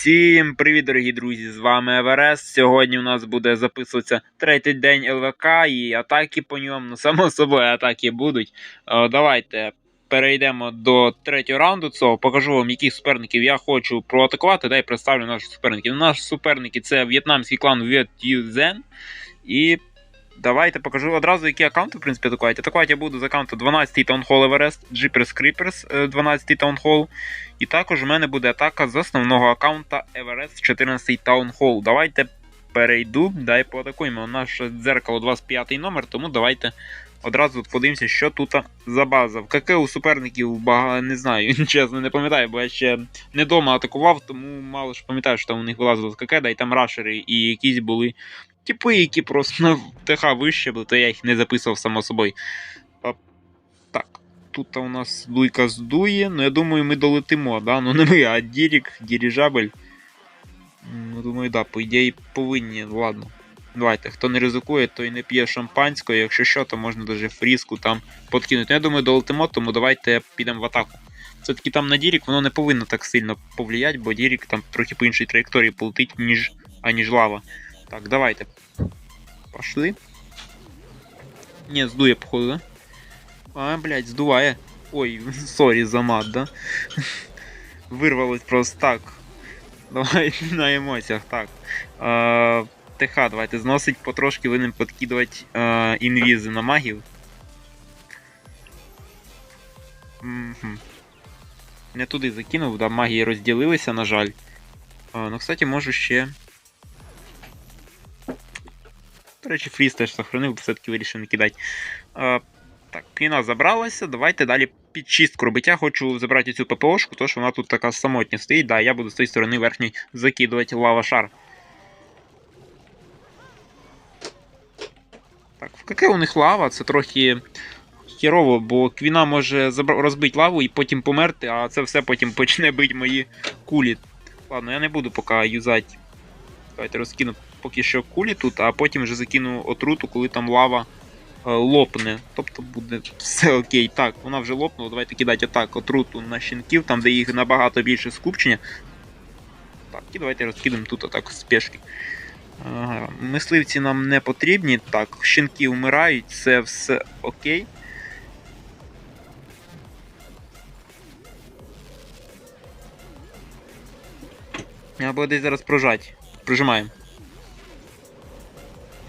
Всім привіт, дорогі друзі! З вами Еверест. Сьогодні у нас буде записуватися третій день ЛВК і атаки по ньому. Ну, само собою, атаки будуть. Е, Давайте перейдемо до третього раунду. Цього покажу вам, яких суперників я хочу проатакувати. Дай представлю наших суперників. Наші суперники це в'єтнамський клан В'єт'юзен. І давайте покажу одразу, які аккаунти, в принципі, атакують. Атакувати я буду з аккаунту 12-й Таунхол Еверест, Jeepers Creepers 12-й Таунхол. І також у мене буде атака з основного аккаунта Everest 14 Town Hall. Давайте перейду, дай поатакуємо. Наше дзеркало 25 номер, тому давайте одразу подивимося, що тут за база. В КК у суперників бага... не знаю, чесно, не пам'ятаю, бо я ще не дома атакував, тому мало ж пам'ятаю, що там у них вилазило з КК, да і там рашери і якісь були типи, які просто на ТХ вище були, то я їх не записував само собою. А, так. Тут у нас дуйка здує, ну я думаю, ми долетимо, да? Ну не ми, а Дірік, діріжабель. Ну, думаю, да, по ідеї повинні, ладно. Давайте, хто не ризикує, той не п'є шампанського, якщо що, то можна даже фрізку там подкинути. Ну, я думаю, долетимо, тому давайте підемо в атаку. Все-таки там на Дірік воно не повинно так сильно повлияти, бо Дірік там трохи по іншій траєкторії полетить, ніж, аніж лава. Так, давайте. Пошли. Не, здує, походу, да? А, блядь, здуває. Ой, сорі за мат, да? Вирвалось просто так. Давай на емоціях, так. А, ТХ, давайте зносить потрошки, винен подкидувати а, інвізи на магів. Мгм. Не туди закинув, да, магії розділилися, на жаль. А, ну, кстати, можу ще. Речі, фріз теж сохранив, все-таки вирішив не кидати. А, так, кіна забралася. Давайте далі під чистку робиття. Хочу забрати цю ППОшку, тому що вона тут така самотня стоїть. Да, я буду з тієї сторони верхньої закидувати лава шар. Так, в КК у них лава, це трохи хірово, бо квіна може розбити лаву і потім померти, а це все потім почне бити мої кулі. Ладно, я не буду поки юзати. Давайте розкину поки що кулі тут, а потім вже закину отруту, коли там лава е, лопне. Тобто буде все окей. Так, вона вже лопнула. Давайте кидати атак отруту на щенків, там де їх набагато більше скупчення. Так, і давайте розкидемо тут атаку з пешки. Ага, мисливці нам не потрібні. Так, щенки вмирають, це все окей. Або десь зараз прожать. Прожимаємо.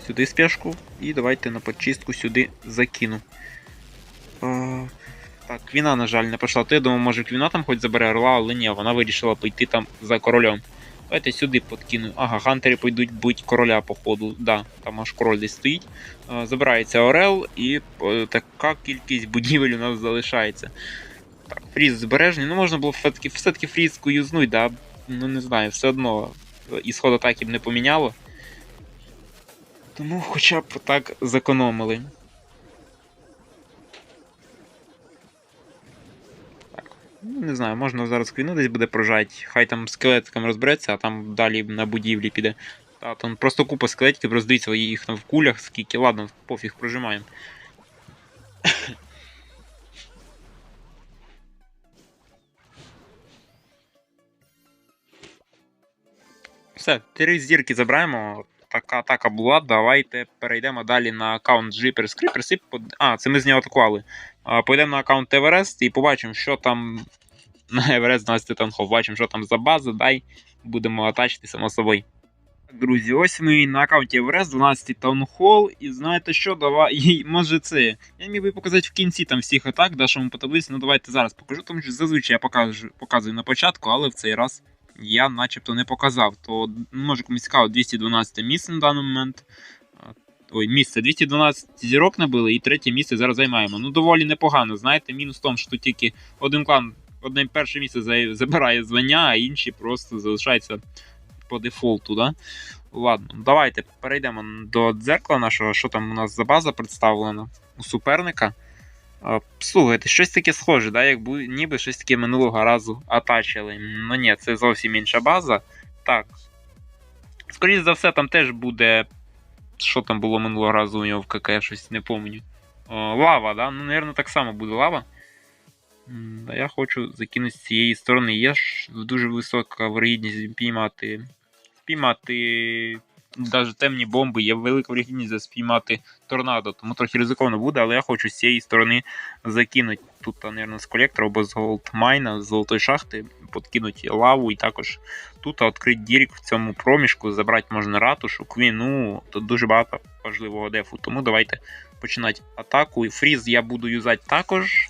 Сюди спешку і давайте на почистку сюди закину. Е, так, квіна, на жаль, не пішла. То я думаю, може квіна там хоч забере орла, але ні, вона вирішила пойти там за королем. Давайте сюди подкину. Ага, хантери пойдуть бить короля, походу. Да, там аж король десь стоїть. Забирається Орел, і е, така кількість будівель у нас залишається. Так, фріз збережний. Ну можна було все-таки все-таки фрізку юзнуть, да. Ну не знаю, все одно е, ісход б не поміняло. Тому хоча б так зекономили. Ну, не знаю, можна зараз квіну десь буде прожати. Хай там скелетиком розбереться, а там далі на будівлі піде. Та, там просто купа скелетиків, роздивіться їх там в кулях, скільки. Ладно, пофіг прожимаємо. Все, три зірки забираємо. Така атака була. Давайте перейдемо далі на аккаунт Jeepers Creepers. І. А, це ми з нього атакували. Пойдемо на аккаунт Everest і побачимо, що там на Everest 12 танхов. Бачимо, що там за база. Дай будемо атачити само собою. Друзі, ось ми на аккаунті Everest 12 Таунхол. І знаєте що, давай. Може це. Я міг би показати в кінці там всіх атак, да, що ми по таблиці, ну давайте зараз покажу, тому що зазвичай я покажу, показую на початку, але в цей раз я начебто не показав. То може комусь цікаво 212 місце на даний момент. Ой, місце 212 зірок набили і третє місце зараз займаємо. Ну, доволі непогано. Знаєте, мінус в тому, що тільки один клан одне перше місце забирає звання, а інші просто залишаються по дефолту. Да? Ладно, давайте перейдемо до дзеркала нашого, що там у нас за база представлена у суперника. Слухайте, щось таке схоже, да? як ніби щось таке минулого разу атачили. Ну ні, це зовсім інша база. Так. Скоріше за все, там теж буде. Що там було минулого разу у нього в КК, щось не пам'ятаю. Лава, да? Ну, напевно, так само буде лава. Да, я хочу закинути з цієї сторони. Є ж дуже висока вирогідність спіймати. Спіймати навіть темні бомби, є велика вирогідність спіймати торнадо, тому трохи ризиковано буде, але я хочу з цієї сторони закинути. Тут, мабуть, з колектора або з голдмайна, з золотої шахти, подкинути лаву і також тут відкрити дірік в цьому проміжку, забрати можна ратушу, квіну, тут дуже багато важливого дефу. Тому давайте починати атаку. І фріз я буду юзати також.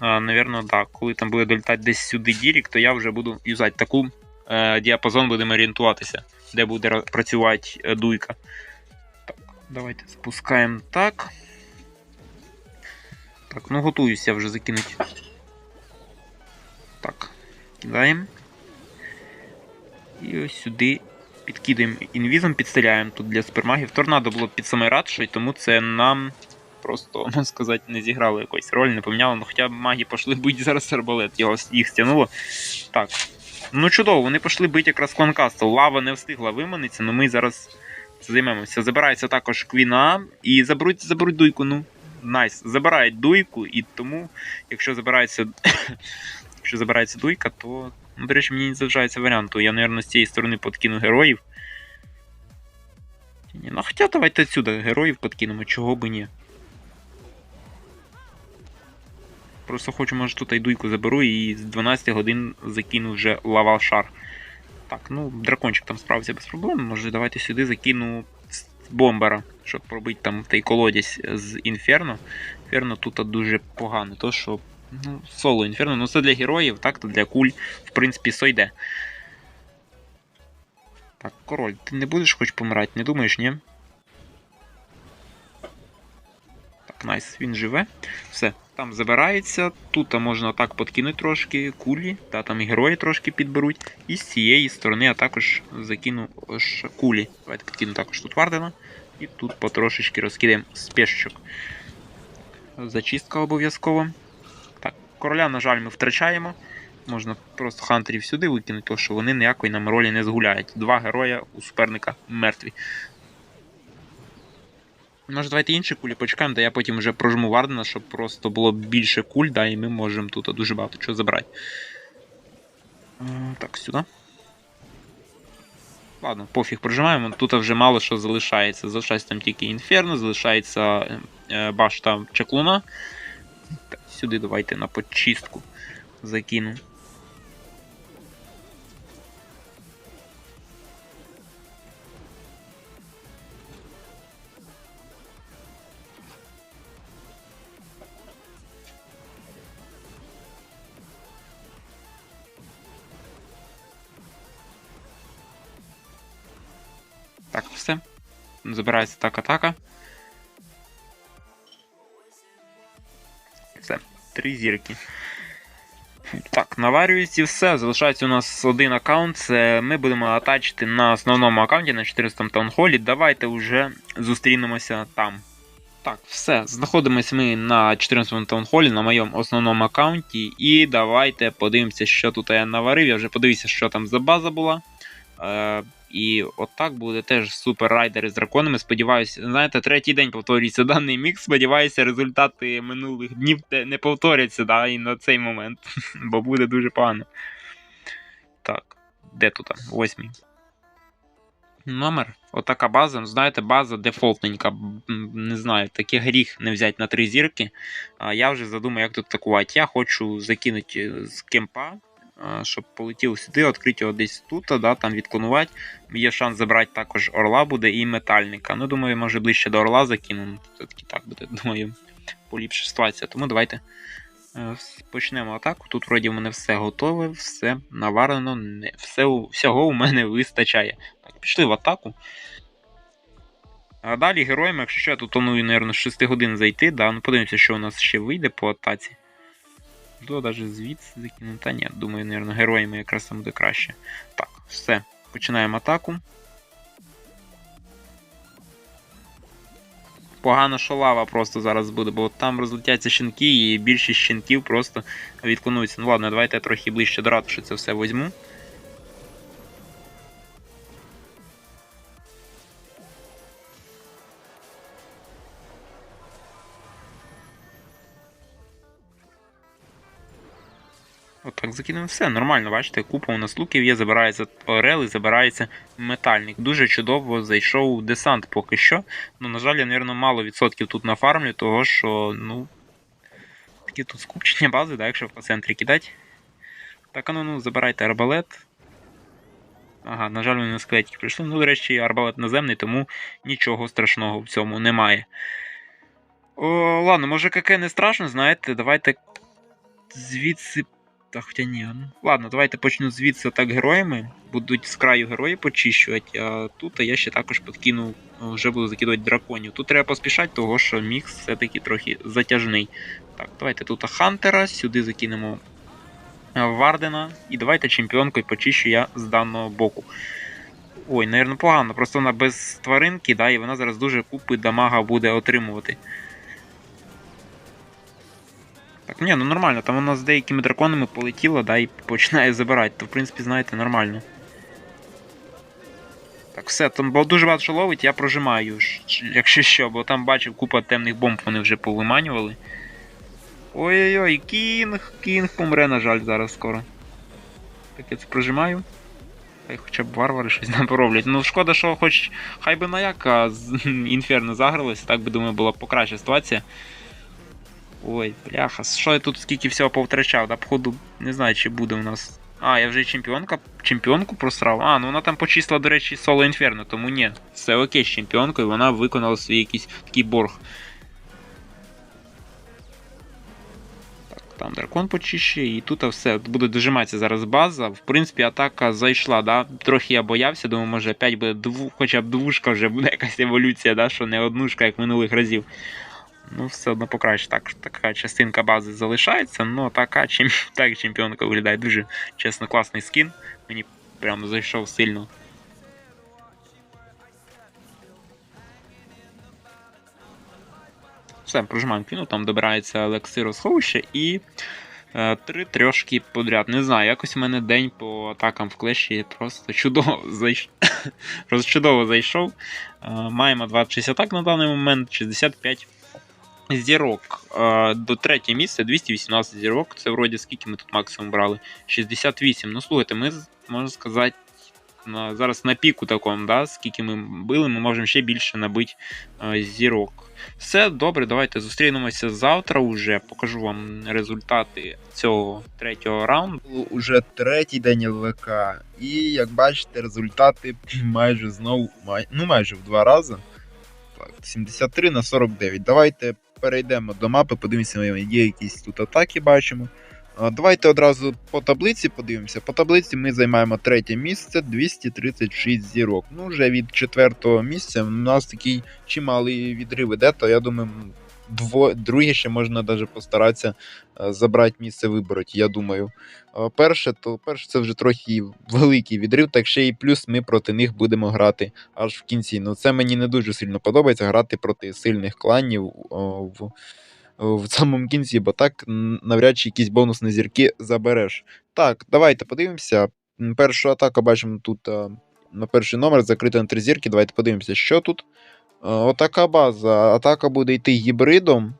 Навірно, так. Коли там буде долітати десь сюди дірік, то я вже буду юзати таку е, діапазон, будемо орієнтуватися, де буде працювати е, дуйка. Так, давайте запускаємо так. Так, ну готуюся вже закинути. Так, кидаємо. І ось сюди підкидаємо інвізом, підстріляємо тут для спермагів. Торнадо було під самий радший, тому це нам просто, можна сказати, не зіграло якоїсь роль, не поміняло. Ну, хоча б маги пішли бити зараз арбалет, його, їх стягнуло. Так. Ну чудово, вони пішли бити якраз кланкастл. Лава не встигла виманитися, але ми зараз займемося. Забирається також квіна і заберуть, заберуть дуйку. Ну, найс. Забирають дуйку, і тому, якщо забирається, якщо забирається дуйка, то. Ну, до речі, мені не залишається варіанту. Я, мабуть, з цієї сторони подкину героїв. Ну, хоча давайте отсюди героїв подкинемо, чого би ні. Просто хочу, може, тут айдуйку заберу і з 12 годин закину вже лавал шар. Так, ну, дракончик там справився без проблем. Може, давайте сюди закину бомбера, щоб пробити там той колодязь з інферно. Інферно тут дуже погано, то що ну, соло інферно, ну це для героїв, так, то для куль, в принципі, сойде. Так, король, ти не будеш хоч помирати, не думаєш, ні? Так, найс, він живе. Все, там забирається. Тут можна так подкинути трошки кулі, та там і герої трошки підберуть. І з цієї сторони я також закину кулі. Давайте підкину також тут Вардена. І тут потрошечки розкидаємо спешчик. Зачистка обов'язково. Так, короля, на жаль, ми втрачаємо. Можна просто хантерів сюди викинути, тому що вони ніякої нам ролі не згуляють. Два героя у суперника мертві. Може, давайте інші кулі почекаємо, де я потім вже прожму Вардена, щоб просто було більше куль, да, і ми можемо тут дуже багато чого забрати. Так, сюди. Ладно, пофіг прожимаємо. Тут вже мало що залишається. Залишається там тільки інферно, залишається е, е, башта чаклуна. Так, сюди давайте на почистку закину. Забирається так атака. Все, три зірки. Так, наварюється і все. Залишається у нас один аккаунт. Ми будемо атачити на основному аккаунті на 400 таунхолі. Давайте вже зустрінемося там. Так, все. Знаходимося ми на 14 таунхолі на моєму основному аккаунті. І давайте подивимося, що тут я наварив. Я вже подивився, що там за база була. Е, і отак буде теж супер райдери з драконами. Сподіваюся, знаєте, третій день повторюється даний мікс. Сподіваюся, результати минулих днів не повторяться да, і на цей момент, бо буде дуже погано. Так, де тут? Восьмий. Номер. Отака база. Ну, Знаєте, база дефолтненька. Не знаю, такий гріх не взяти на три зірки. Я вже задумаю, як тут атакувати. Я хочу закинути з кемпа щоб полетів сюди, відкрити його десь тут, да, там відклонувати. Є шанс забрати також орла буде і метальника. Ну, думаю, може ближче до орла закину. Ну, Все-таки так буде, думаю, поліпше ситуація. Тому давайте е, почнемо атаку. Тут вроді в мене все готове, все наварено, не, все, всього у мене вистачає. Так, пішли в атаку. А далі героями, якщо що, я тут планую, мабуть, з 6 годин зайти. Да? Ну, подивимося, що у нас ще вийде по атаці. До навіть звідси закинути. Ні, думаю, мабуть, героями якраз там буде краще. Так, все. Починаємо атаку. Погано, що лава просто зараз буде, бо там розлетяться щенки, і більшість щенків просто відклонуються. Ну ладно, давайте я трохи ближче до ратуші це все візьму. Отак закинемо все, нормально, бачите, купа у нас луків є, забирається орел і забирається метальник. Дуже чудово зайшов десант поки що. Ну, на жаль, я, мабуть, мало відсотків тут нафармлю, того що, ну. Такі тут скупчення бази, да, якщо в центрі кидати. Так, ну, ну, забирайте арбалет. Ага, на жаль, вони на скелетики прийшли. Ну, до речі, арбалет наземний, тому нічого страшного в цьому немає. О, ладно, може КК не страшно, знаєте, давайте звідси. Та хоча ні. ну. Ладно, давайте почну звідси так героями. Будуть з краю герої почищувати, а тут я ще також підкину, вже буду закидувати драконів. Тут треба поспішати, того що мікс все-таки трохи затяжний. Так, давайте тут Хантера, сюди закинемо Вардена. І давайте чемпіонкою почищу я з даного боку. Ой, навірно, погано. Просто вона без тваринки, да, і вона зараз дуже купи дамага буде отримувати. Ні, ну нормально, там вона з деякими драконами полетіла, да, і починає забирати. То, в принципі, знаєте, нормально. Так, все, там було дуже багато що ловить, я прожимаю, якщо що, бо там бачив купа темних бомб, вони вже повиманювали. Ой-ой-ой, кінг, кінг помре, на жаль, зараз скоро. Так, я це прожимаю. Хай хоча б варвари щось нам пороблять. Ну, шкода, що хоч хай би наяка з інферно загралося, так би думаю, була покраща ситуація. Ой, бляха, що я тут скільки всього повтрачав, да, походу, не знаю, чи буде у нас. А, я вже і чемпіонка, чемпіонку просрав. А, ну вона там почисла, до речі, соло інферно, тому ні. Все окей з чемпіонкою, вона виконала свій якийсь такий борг. Так, там дракон почищує, і тут все. Буде дожиматися зараз база. В принципі, атака зайшла, да. Трохи я боявся, думаю, може опять буде дву, хоча б двушка вже буде якась еволюція, да, що не однушка, як минулих разів. Ну, все одно покраще. Так, така частинка бази залишається, ну така чим, так чемпіонка виглядає дуже чесно, класний скін. Мені прямо зайшов сильно. Все, прожимаємо квіну, там добирається елексир сховище і е, три трьошки подряд. Не знаю, якось у мене день по атакам в клеші просто чудово просто чудово зайшов. Е, маємо 26 атак на даний момент, 65 зірок. Е, До третє місце 218 зірок. Це вроді скільки ми тут максимум брали? 68. Ну слухайте, ми можна сказати. Зараз на піку такому, да, скільки ми били, ми можемо ще більше набити е, зірок. Все добре, давайте зустрінемося завтра. Уже покажу вам результати цього третього раунду. Уже третій день ЛВК, і як бачите, результати майже знову ну майже в два рази. Так, 73 на 49. Давайте перейдемо до мапи, подивимося, є якісь тут атаки, бачимо. Давайте одразу по таблиці подивимося. По таблиці ми займаємо третє місце 236 зірок. Ну, вже від четвертого місця у нас такий чималий відрив іде, то я думаю, дво... друге ще можна навіть постаратися е, забрати місце вибороти, я думаю. Е, Перше, то перше це вже трохи великий відрив, так ще і плюс ми проти них будемо грати аж в кінці. Ну це мені не дуже сильно подобається грати проти сильних кланів в, в самому кінці, бо так навряд чи якісь бонусні зірки забереш. Так, давайте подивимося. Першу атаку бачимо тут е, на перший номер закрито на три зірки. Давайте подивимося, що тут. Е, Отака база. Атака буде йти гібридом.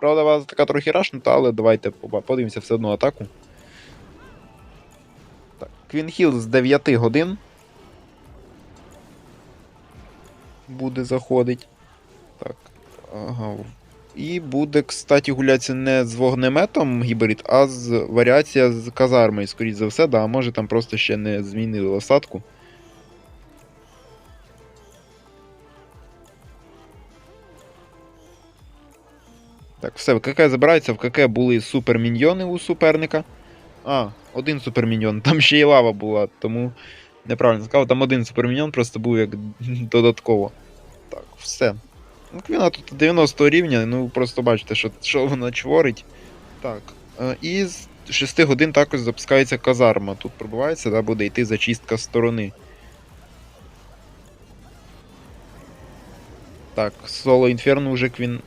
Правда, база така трохи рашнута, але давайте подивимося все одно атаку. Так, Квінхіл з 9 годин. Буде заходить. Так. Ага. І буде, кстати, гулятися не з вогнеметом гібрид, а з варіація з казармою, скоріш за все, да, може там просто ще не змінили осадку. Так, все, в КК забирається, в КК були суперміньйони у суперника. А, один суперміньйон, там ще й лава була, тому неправильно сказав, там один суперміньйон просто був як додатково. Так, все. Ну, Квіна тут 90 рівня, ну просто бачите, що, що вона чворить. Так. е, І з 6 годин також запускається казарма. Тут пробувається, да, буде йти зачистка сторони. Так, соло інферно вже квін...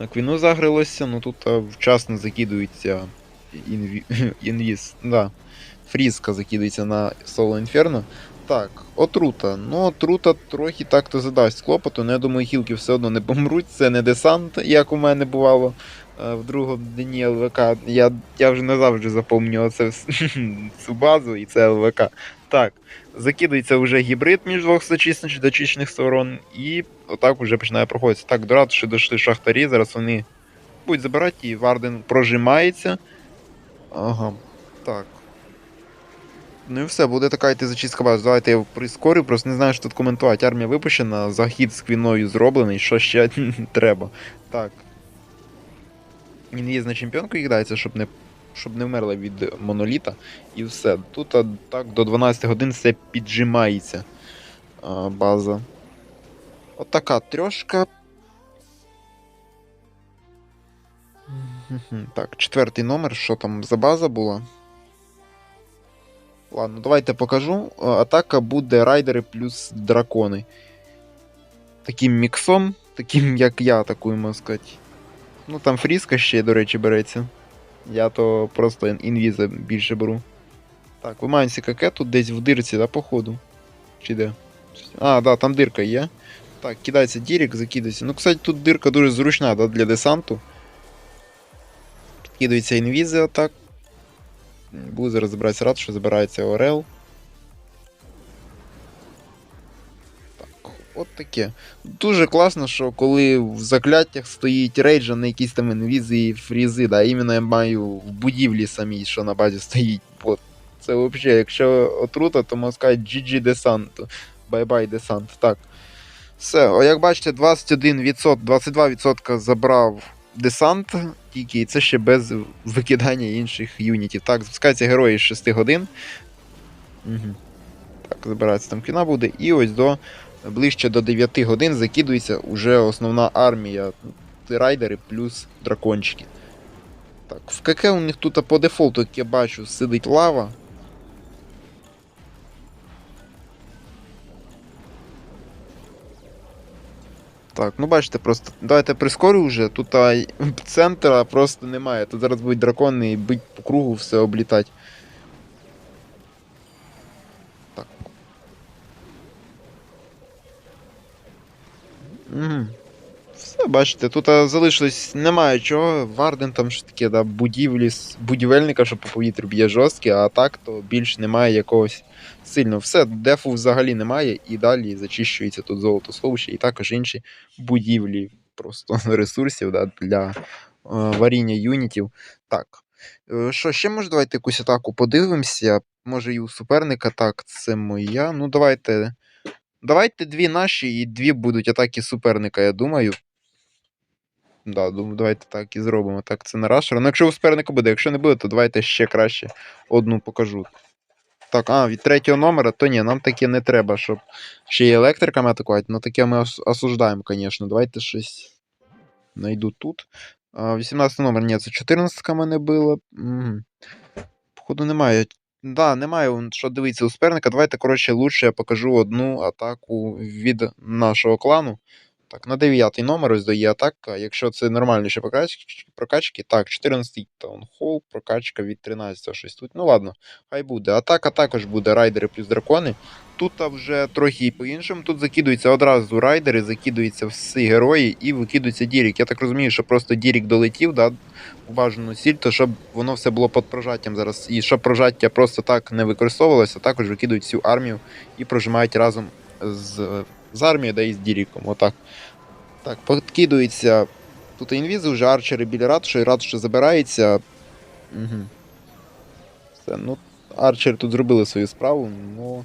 на квіну загрилося, ну тут а, вчасно закидується інві... інвіз. Да. Фрізка закидується на соло інферно. Так, отрута. Ну, отрута трохи так-то задасть клопоту, але я думаю, хілки все одно не помруть, це не десант, як у мене бувало е, в другому дні ЛВК. Я, я вже не завжди запомнював цю базу і це ЛВК. Так, закидується вже гібрид між двох сочисних дочисних сторон, і отак вже починає проходитися. Так, до ратуші дійшли шахтарі, зараз вони будуть забирати, і Варден прожимається. Ага, так. Ну і все, буде така йти зачистка бази. Давайте я прискорю, просто не знаю, що тут коментувати. Армія випущена, захід з квіною зроблений, що ще треба. Так. Він Інвіз на чемпіонку їх дається, щоб не, щоб не вмерла від моноліта. І все. Тут так до 12 годин все піджимається. А, база. Отака трьошка. Так, четвертий номер, що там за база була? Ладно, давайте покажу. Атака буде райдери плюс дракони. Таким міксом, таким як я, атакуємо сказати. Ну там фріска ще, до речі, береться. Я то просто інвіза більше беру. Так, вимагаємося какету десь в дирці, да, походу. Чи де? А, да, там дирка є. Так, кидається дірік, закидається. Ну, кстати, тут дирка дуже зручна, да, для десанту. Підкидується інвізи атак. Буду зараз забиратися рад, що забирається Орел. От таке. Дуже класно, що коли в закляттях стоїть рейдж, а не якісь там інвізи і фрізи. Да, іменно я маю в будівлі самій, що на базі стоїть. От. Це взагалі, якщо отрута, то можна сказати GG десант. Бай-бай десант. Так. Все, о, як бачите, 21%, 22% забрав десант, тільки і це ще без викидання інших юнітів. Так, запускаються герої з 6 годин. Угу. Так, забирається там кіна буде. І ось до ближче до 9 годин закидується уже основна армія. Райдери плюс дракончики. Так, в КК у них тут по дефолту, як я бачу, сидить лава. Так, ну бачите, просто давайте прискорю вже. Тут а, центра просто немає. Тут зараз будуть дракони і бить по кругу все облітати. Угу. Все, бачите, тут залишилось немає чого. Варден там що таке, да, будівлі, будівельника, що по повітрю б'є жорсткі, а так то більш немає якогось сильного. Все, дефу взагалі немає, і далі зачищується тут золото сховище, і також інші будівлі просто ресурсів да, для е, варіння юнітів. Так. Е, Що, ще може давайте якусь атаку подивимося. Може і у суперника так, це моя. Ну, давайте. Давайте дві наші і дві будуть атаки суперника, я думаю. Да, думаю, давайте так і зробимо. Так, це на рашер. Ну, якщо у суперника буде, якщо не буде, то давайте ще краще одну покажу. Так, а, від третього номера, то ні, нам таке не треба, щоб ще й електриками атакувати. Ну таке ми осуждаємо, звісно. Давайте щось найду тут. 18 номер, ні, це 14 в мене було. Походу, немає. Да, немає що дивитися у суперника. Давайте, коротше, лучше я покажу одну атаку від нашого клану. Так, на 9 номер ось дає атака. Якщо це нормальніші прокачки, прокачки так, 14-й таунхол, прокачка від 13 щось тут. Ну ладно, хай буде. Атака також буде райдери плюс дракони. Тут а вже трохи по-іншому. Тут закидуються одразу райдери, закидуються всі герої і викидується Дірік. Я так розумію, що просто Дірік долетів, да, бажану ціль, то щоб воно все було під прожаттям зараз. І щоб прожаття просто так не використовувалося, також викидують всю армію і прожимають разом з, з армією, да і з Діріком. Отак. Так, подкидується. Тут інвізи вже арчери біля ратуші, ратуша забирається. Угу. Все, ну, арчери тут зробили свою справу, ну.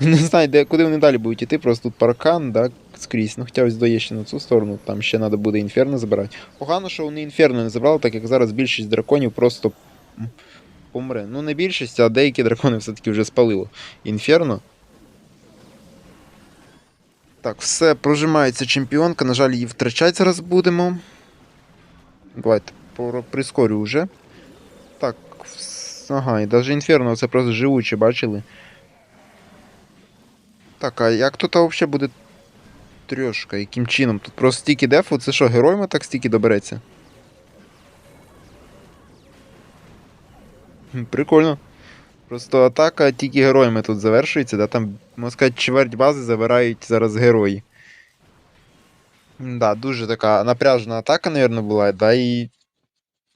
Не знаю, де, куди вони далі будуть іти, просто тут паркан, да, скрізь. Ну, хоча ось дає ще на цю сторону, там ще треба буде інферно забирати. Погано, що вони інферно не забрали, так як зараз більшість драконів просто помре. Ну, не більшість, а деякі дракони все-таки вже спалило. Інферно. Так, все, прожимається чемпіонка. На жаль, її втрачати зараз будемо. Давайте прискорю вже. Так, ага, і навіть інферно це просто живуче, бачили. Так, а як тут взагалі буде трьошка? Яким чином? Тут просто стільки дефу, це що, героями так стільки добереться? Прикольно. Просто атака тільки героями тут завершується, да? Там, можна сказати, чверть бази забирають зараз герої. Да, дуже така напряжена атака, мабуть, була, да, і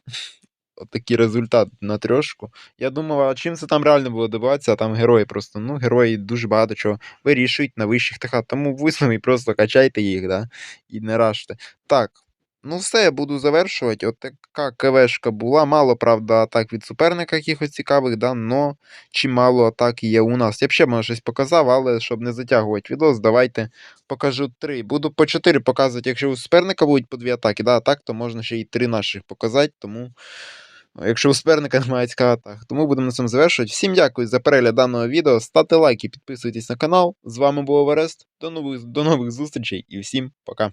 Отакий результат на трьошку. Я думав, а чим це там реально було добиватися, а там герої просто. Ну, герої дуже багато чого вирішують на вищих ТХ. Тому висновий просто качайте їх, да? І не ражте. Так. Ну, все, я буду завершувати. От така КВшка була. Мало, правда, атак від суперника якихось цікавих, да, но чимало атак є у нас. Я б ще може щось показав, але щоб не затягувати відос, давайте покажу три. Буду по чотири показувати, якщо у суперника будуть по дві атаки, да, а так, то можна ще й три наших показати, тому. Якщо у суперника немає цікавих атак. Тому будемо на цьому завершувати. Всім дякую за перегляд даного відео. Ставте лайки, підписуйтесь на канал. З вами був Орест. До нових, до нових зустрічей і всім пока.